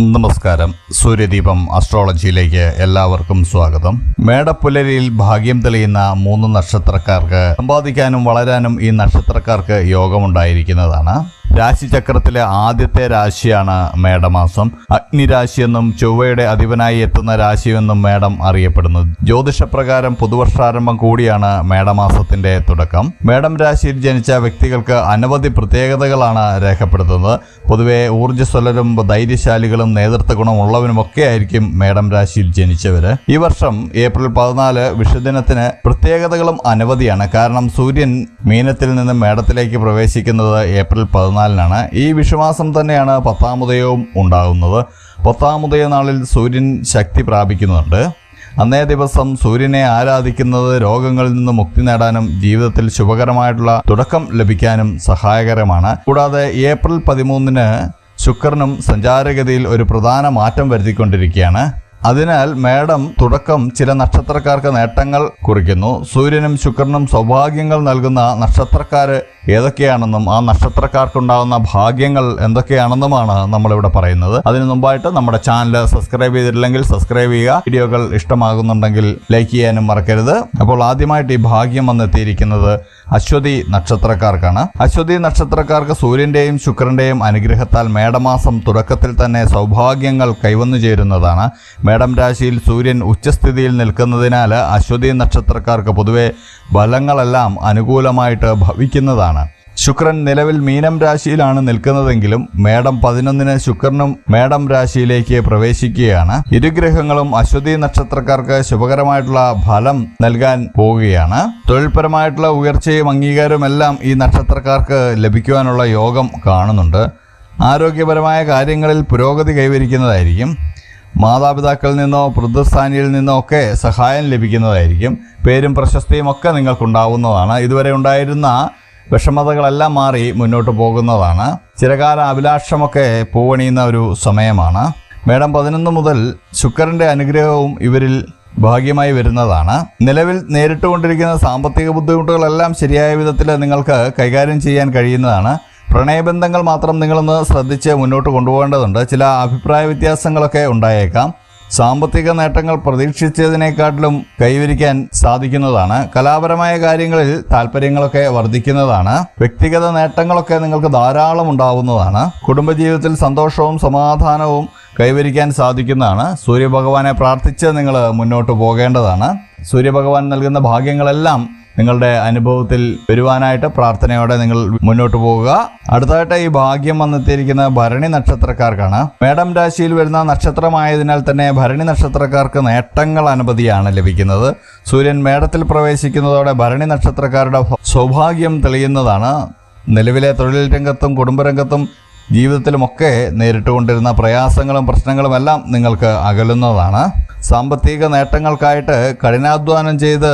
നമസ്കാരം. സൂര്യദീപം അസ്ട്രോളജിയിലേക്ക് എല്ലാവർക്കും സ്വാഗതം. മേടപ്പുലരിയിൽ ഭാഗ്യം തെളിയുന്ന മൂന്ന് നക്ഷത്രക്കാർക്ക് സമ്പാദിക്കാനും വളരാനും ഈ നക്ഷത്രക്കാർക്ക് യോഗമുണ്ടായിരിക്കുന്നതാണ്. രാശിചക്രത്തിലെ ആദ്യത്തെ രാശിയാണ് മേടമാസം. അഗ്നിരാശിയെന്നും ചൊവ്വയുടെ അധിപനായി എത്തുന്ന രാശിയെന്നും മേടം അറിയപ്പെടുന്നു. ജ്യോതിഷപ്രകാരം പുതുവർഷാരംഭം കൂടിയാണ് മേടമാസത്തിന്റെ തുടക്കം. മേടം രാശിയിൽ ജനിച്ച വ്യക്തികൾക്ക് അനവധി പ്രത്യേകതകളാണ് രേഖപ്പെടുത്തുന്നത്. പൊതുവെ ഊർജസ്വലരും ധൈര്യശാലികളും നേതൃത്വ ഗുണമുള്ളവനുമൊക്കെ ആയിരിക്കും മേടം രാശിയിൽ ജനിച്ചവര്. ഈ വർഷം ഏപ്രിൽ പതിനാല് വിഷുദിനത്തിന് പ്രത്യേകതകളും അനവധിയാണ്. കാരണം സൂര്യൻ മീനത്തിൽ നിന്ന് മേടത്തിലേക്ക് പ്രവേശിക്കുന്നത് ഏപ്രിൽ പതിനാലിനാണ് ഈ വിഷുമാസം തന്നെയാണ് പത്താമുദയവും ഉണ്ടാകുന്നത്. പത്താമുദയ നാളിൽ സൂര്യൻ ശക്തി പ്രാപിക്കുന്നുണ്ട്. അന്നേ ദിവസം സൂര്യനെ ആരാധിക്കുന്നത് രോഗങ്ങളിൽ നിന്ന് മുക്തി നേടാനും ജീവിതത്തിൽ ശുഭകരമായിട്ടുള്ള തുടക്കം ലഭിക്കാനും സഹായകരമാണ്. കൂടാതെ ഏപ്രിൽ പതിമൂന്നിന് ശുക്രനും സഞ്ചാരഗതിയിൽ ഒരു പ്രധാന മാറ്റം വരുത്തിക്കൊണ്ടിരിക്കുകയാണ്. അതിനാൽ മേടം തുടക്കം ചില നക്ഷത്രക്കാർക്ക് നേട്ടങ്ങൾ കുറിക്കുന്നു. സൂര്യനും ശുക്രനും സൗഭാഗ്യങ്ങൾ നൽകുന്ന നക്ഷത്രക്കാർ ഏതൊക്കെയാണെന്നും ആ നക്ഷത്രക്കാർക്കുണ്ടാകുന്ന ഭാഗ്യങ്ങൾ എന്തൊക്കെയാണെന്നുമാണ് നമ്മളിവിടെ പറയുന്നത്. അതിനു മുമ്പായിട്ട് നമ്മുടെ ചാനൽ സബ്സ്ക്രൈബ് ചെയ്തിട്ടില്ലെങ്കിൽ സബ്സ്ക്രൈബ് ചെയ്യുക. വീഡിയോകൾ ഇഷ്ടമാകുന്നുണ്ടെങ്കിൽ ലൈക്ക് ചെയ്യാനും മറക്കരുത്. അപ്പോൾ ആദ്യമായിട്ട് ഈ ഭാഗ്യം വന്നെത്തിയിരിക്കുന്നത് അശ്വതി നക്ഷത്രക്കാർക്കാണ്. അശ്വതി നക്ഷത്രക്കാർക്ക് സൂര്യന്റെയും ശുക്രന്റെയും അനുഗ്രഹത്താൽ മേടമാസം തുടക്കത്തിൽ തന്നെ സൗഭാഗ്യങ്ങൾ കൈവന്നു ചേരുന്നതാണ്. മേടം രാശിയിൽ സൂര്യൻ ഉച്ചസ്ഥിതിയിൽ നിൽക്കുന്നതിനാൽ അശ്വതി നക്ഷത്രക്കാർക്ക് പൊതുവെ ബലങ്ങളെല്ലാം അനുകൂലമായിട്ട് ഭവിക്കുന്നതാണ്. ശുക്രൻ നിലവിൽ മീനം രാശിയിലാണ് നിൽക്കുന്നതെങ്കിലും മേടം പതിനൊന്നിന് ശുക്രനും മേടം രാശിയിലേക്ക് പ്രവേശിക്കുകയാണ്. ഇരുഗ്രഹങ്ങളും അശ്വതി നക്ഷത്രക്കാർക്ക് ശുഭകരമായിട്ടുള്ള ഫലം നൽകാൻ പോവുകയാണ്. തൊഴിൽപരമായിട്ടുള്ള ഉയർച്ചയും അംഗീകാരവും ഈ നക്ഷത്രക്കാർക്ക് ലഭിക്കുവാനുള്ള യോഗം കാണുന്നുണ്ട്. ആരോഗ്യപരമായ കാര്യങ്ങളിൽ പുരോഗതി കൈവരിക്കുന്നതായിരിക്കും. മാതാപിതാക്കളിൽ നിന്നോ വൃദ്ധസ്ഥാനിയിൽ നിന്നോ ഒക്കെ സഹായം ലഭിക്കുന്നതായിരിക്കും. പേരും പ്രശസ്തിയും ഒക്കെ നിങ്ങൾക്കുണ്ടാവുന്നതാണ്. ഇതുവരെ ഉണ്ടായിരുന്ന വിഷമതകളെല്ലാം മാറി മുന്നോട്ട് പോകുന്നതാണ്. ചിരകാല അഭിലാഷമൊക്കെ പൂവണിയുന്ന ഒരു സമയമാണ്. മേഡം പതിനൊന്ന് മുതൽ ശുക്രന്റെ അനുഗ്രഹവും ഇവരിൽ ഭാഗ്യമായി വരുന്നതാണ്. നിലവിൽ നേരിട്ടുകൊണ്ടിരിക്കുന്ന സാമ്പത്തിക ബുദ്ധിമുട്ടുകളെല്ലാം ശരിയായ വിധത്തിൽ നിങ്ങൾക്ക് കൈകാര്യം ചെയ്യാൻ കഴിയുന്നതാണ്. പ്രണയബന്ധങ്ങൾ മാത്രം നിങ്ങളൊന്ന് ശ്രദ്ധിച്ച് മുന്നോട്ട് കൊണ്ടുപോകേണ്ടതുണ്ട്. ചില അഭിപ്രായ വ്യത്യാസങ്ങളൊക്കെ ഉണ്ടായേക്കാം. സാമ്പത്തിക നേട്ടങ്ങൾ പ്രതീക്ഷിച്ചതിനേക്കാട്ടിലും കൈവരിക്കാൻ സാധിക്കുന്നതാണ്. കലാപരമായ കാര്യങ്ങളിൽ താല്പര്യങ്ങളൊക്കെ വർദ്ധിക്കുന്നതാണ്. വ്യക്തിഗത നേട്ടങ്ങളൊക്കെ നിങ്ങൾക്ക് ധാരാളം ഉണ്ടാവുന്നതാണ്. കുടുംബജീവിതത്തിൽ സന്തോഷവും സമാധാനവും കൈവരിക്കാൻ സാധിക്കുന്നതാണ്. സൂര്യഭഗവാനെ പ്രാർത്ഥിച്ച് നിങ്ങൾ മുന്നോട്ട് പോകേണ്ടതാണ്. സൂര്യഭഗവാൻ നൽകുന്ന ഭാഗ്യങ്ങളെല്ലാം നിങ്ങളുടെ അനുഭവത്തിൽ വരുവാനായിട്ട് പ്രാർത്ഥനയോടെ നിങ്ങൾ മുന്നോട്ട് പോവുക. അടുത്തതായിട്ട് ഈ ഭാഗ്യം വന്നെത്തിയിരിക്കുന്ന ഭരണി നക്ഷത്രക്കാർക്കാണ്. മേടം രാശിയിൽ വരുന്ന നക്ഷത്രമായതിനാൽ തന്നെ ഭരണി നക്ഷത്രക്കാർക്ക് നേട്ടങ്ങൾ അനവധിയാണ് ലഭിക്കുന്നത്. സൂര്യൻ മേടത്തിൽ പ്രവേശിക്കുന്നതോടെ ഭരണി നക്ഷത്രക്കാരുടെ സൗഭാഗ്യം തെളിയുന്നതാണ്. നിലവിലെ തൊഴിൽ രംഗത്തും കുടുംബരംഗത്തും ജീവിതത്തിലുമൊക്കെ നേരിട്ടുകൊണ്ടിരുന്ന പ്രയാസങ്ങളും പ്രശ്നങ്ങളും എല്ലാം നിങ്ങൾക്ക് അകലുന്നതാണ്. സാമ്പത്തിക നേട്ടങ്ങൾക്കായിട്ട് കഠിനാധ്വാനം ചെയ്ത്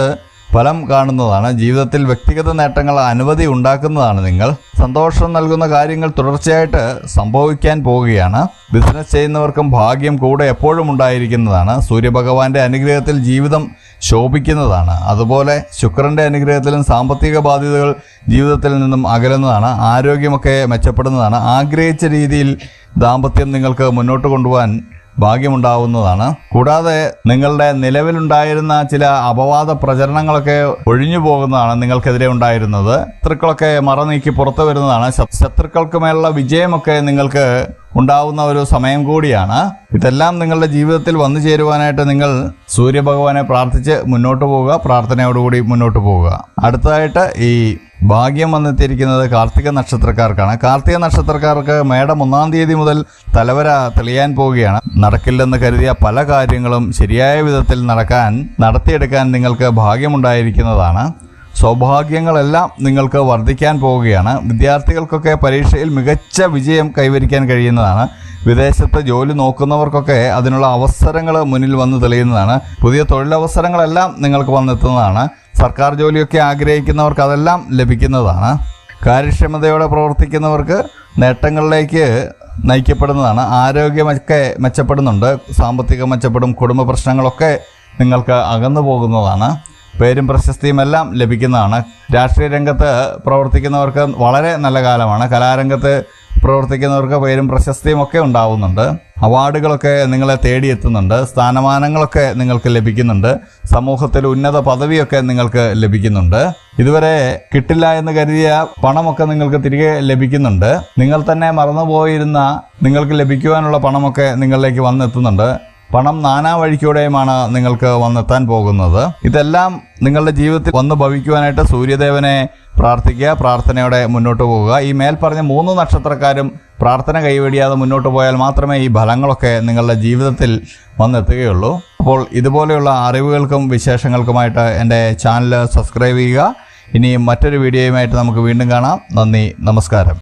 ഫലം കാണുന്നതാണ്. ജീവിതത്തിൽ വ്യക്തിഗത നേട്ടങ്ങൾ അനവധി ഉണ്ടാക്കുന്നതാണ് നിങ്ങൾ. സന്തോഷം നൽകുന്ന കാര്യങ്ങൾ തുടർച്ചയായിട്ട് സംഭവിക്കാൻ പോവുകയാണ്. ബിസിനസ് ചെയ്യുന്നവർക്കും ഭാഗ്യം കൂടെ എപ്പോഴും ഉണ്ടായിരിക്കുന്നതാണ്. സൂര്യഭഗവാന്റെ അനുഗ്രഹത്തിൽ ജീവിതം ശോഭിക്കുന്നതാണ്. അതുപോലെ ശുക്രന്റെ അനുഗ്രഹത്തിലും സാമ്പത്തിക ബാധ്യതകൾ ജീവിതത്തിൽ നിന്നും അകലുന്നതാണ്. ആരോഗ്യമൊക്കെ മെച്ചപ്പെടുന്നതാണ്. ആഗ്രഹിച്ച രീതിയിൽ ദാമ്പത്യം നിങ്ങൾക്ക് മുന്നോട്ട് കൊണ്ടുപോകാൻ ഭാഗ്യമുണ്ടാവുന്നതാണ്. കൂടാതെ നിങ്ങളുടെ നിലവിലുണ്ടായിരുന്ന ചില അപവാദ പ്രചരണങ്ങളൊക്കെ ഒഴിഞ്ഞു പോകുന്നതാണ് നിങ്ങൾക്കെതിരെ ഉണ്ടായിരുന്നത്. ശത്രുക്കളൊക്കെ മറനീക്കി പുറത്തു വരുന്നതാണ്. ശത്രുക്കൾക്ക് മേലുള്ള വിജയമൊക്കെ നിങ്ങൾക്ക് ഉണ്ടാവുന്ന ഒരു സമയം കൂടിയാണ്. ഇതെല്ലാം നിങ്ങളുടെ ജീവിതത്തിൽ വന്നു ചേരുവാനായിട്ട് നിങ്ങൾ സൂര്യഭഗവാനെ പ്രാർത്ഥിച്ച് മുന്നോട്ട് പോവുക പ്രാർത്ഥനയോടുകൂടി മുന്നോട്ട് പോവുക. അടുത്തതായിട്ട് ഈ ഭാഗ്യം വന്നെത്തിയിരിക്കുന്നത് കാർത്തിക നക്ഷത്രക്കാർക്കാണ്. കാർത്തിക നക്ഷത്രക്കാർക്ക് മേടം ഒന്നാം തീയതി മുതൽ തലവര തെളിയാൻ പോവുകയാണ്. നടക്കില്ലെന്ന് കരുതിയ പല കാര്യങ്ങളും ശരിയായ വിധത്തിൽ നടക്കാൻ നടത്തിയെടുക്കാൻ നിങ്ങൾക്ക് ഭാഗ്യമുണ്ടായിരിക്കുന്നതാണ്. സൗഭാഗ്യങ്ങളെല്ലാം നിങ്ങൾക്ക് വർദ്ധിക്കാൻ പോവുകയാണ്. വിദ്യാർത്ഥികൾക്കൊക്കെ പരീക്ഷയിൽ മികച്ച വിജയം കൈവരിക്കാൻ കഴിയുന്നതാണ്. വിദേശത്ത് ജോലി നോക്കുന്നവർക്കൊക്കെ അതിനുള്ള അവസരങ്ങൾ മുന്നിൽ വന്ന് തെളിയുന്നതാണ്. പുതിയ തൊഴിലവസരങ്ങളെല്ലാം നിങ്ങൾക്ക് വന്നെത്തുന്നതാണ്. സർക്കാർ ജോലിയൊക്കെ ആഗ്രഹിക്കുന്നവർക്ക് അതെല്ലാം ലഭിക്കുന്നതാണ്. കാര്യക്ഷമതയോടെ പ്രവർത്തിക്കുന്നവർക്ക് നേട്ടങ്ങളിലേക്ക് നയിക്കപ്പെടുന്നതാണ്. ആരോഗ്യമൊക്കെ മെച്ചപ്പെടുന്നുണ്ട്. സാമ്പത്തികം മെച്ചപ്പെടും. കുടുംബ പ്രശ്നങ്ങളൊക്കെ നിങ്ങൾക്ക് അകന്നു പോകുന്നതാണ്. പേരും പ്രശസ്തിയും എല്ലാം ലഭിക്കുന്നതാണ്. രാഷ്ട്രീയ രംഗത്ത് പ്രവർത്തിക്കുന്നവർക്ക് വളരെ നല്ല കാലമാണ്. കലാരംഗത്ത് പ്രവർത്തിക്കുന്നവർക്ക് പേരും പ്രശസ്തിയും ഒക്കെ ഉണ്ടാവുന്നുണ്ട്. അവാർഡുകളൊക്കെ നിങ്ങളെ തേടിയെത്തുന്നുണ്ട്. സ്ഥാനമാനങ്ങളൊക്കെ നിങ്ങൾക്ക് ലഭിക്കുന്നുണ്ട്. സമൂഹത്തിൽ ഉന്നത പദവിയൊക്കെ നിങ്ങൾക്ക് ലഭിക്കുന്നുണ്ട്. ഇതുവരെ കിട്ടില്ല എന്ന് കരുതിയ പണമൊക്കെ നിങ്ങൾക്ക് തിരികെ ലഭിക്കുന്നുണ്ട്. നിങ്ങൾ തന്നെ മറന്നുപോയിരുന്ന നിങ്ങൾക്ക് ലഭിക്കുവാനുള്ള പണമൊക്കെ നിങ്ങളിലേക്ക് വന്നെത്തുന്നുണ്ട്. പണം നാനാ വഴിക്കൂടെയുമാണ് നിങ്ങൾക്ക് വന്നെത്താൻ പോകുന്നത്. ഇതെല്ലാം നിങ്ങളുടെ ജീവിതത്തിൽ വന്ന് ഭവിക്കുവാനായിട്ട് സൂര്യദേവനെ പ്രാർത്ഥിക്കുക പ്രാർത്ഥനയോടെ മുന്നോട്ട് പോകുക. ഈ മേൽ പറഞ്ഞ മൂന്ന് നക്ഷത്രക്കാരും പ്രാർത്ഥന കൈവെടിയാതെ മുന്നോട്ട് പോയാൽ മാത്രമേ ഈ ഫലങ്ങളൊക്കെ നിങ്ങളുടെ ജീവിതത്തിൽ വന്നെത്തുകയുള്ളൂ. അപ്പോൾ ഇതുപോലെയുള്ള അറിവുകൾക്കും വിശേഷങ്ങൾക്കുമായിട്ട് എന്റെ ചാനൽ സബ്സ്ക്രൈബ് ചെയ്യുക. ഇനിയും മറ്റൊരു വീഡിയോയുമായിട്ട് നമുക്ക് വീണ്ടും കാണാം. നന്ദി നമസ്കാരം.